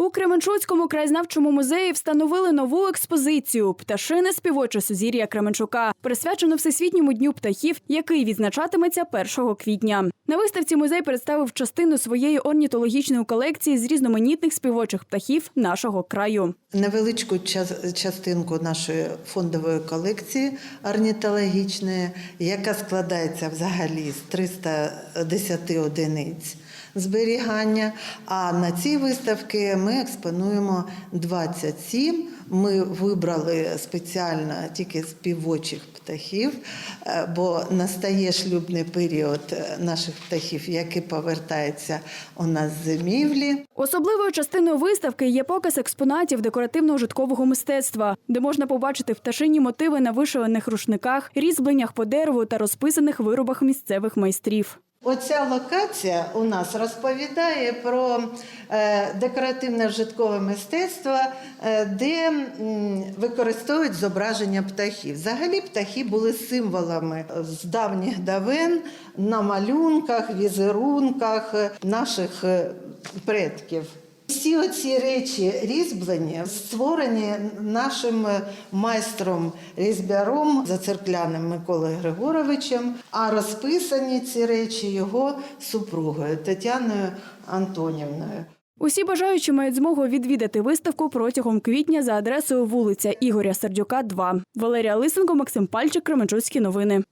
У Кременчуцькому краєзнавчому музеї встановили нову експозицію Пташине співоче сузір'я Кременчука, присвячену Всесвітньому дню птахів, який відзначатиметься 1 квітня. На виставці музей представив частину своєї орнітологічної колекції з різноманітних співочих птахів нашого краю. Невеличку час- частинку нашої фондової колекції орнітологічної, яка складається взагалі з 310 одиниць зберігання. А на цій виставці ми експонуємо 27. Ми вибрали спеціально тільки співочих птахів, е, бо настає шлюбний період е, наших птахів, які повертаються у нас з зимівлі. Особливою частиною виставки є показ експонатів декоративно-житкового мистецтва, де можна побачити пташині мотиви на вишиваних рушниках, різьбленнях по дереву та розписаних виробах місцевих майстрів. Оця локація у нас розповідає про е, декоративне вжиткове мистецтво, е, де використовують зображення птахів. Взагалі птахи були символами з давніх давен на малюнках, візерунках е, наших предків. Всі оці речі різьблені створені нашим е, майстром різьбяром зацеркляним Миколою Григоровичем, а розписані ці речі його супругою Тетяною Антонівною. Усі бажаючі мають змогу відвідати виставку протягом квітня за адресою вулиця Ігоря Сердюка, 2. Валерія Лисенко, Максим Пальчик, Кременчуцькі новини.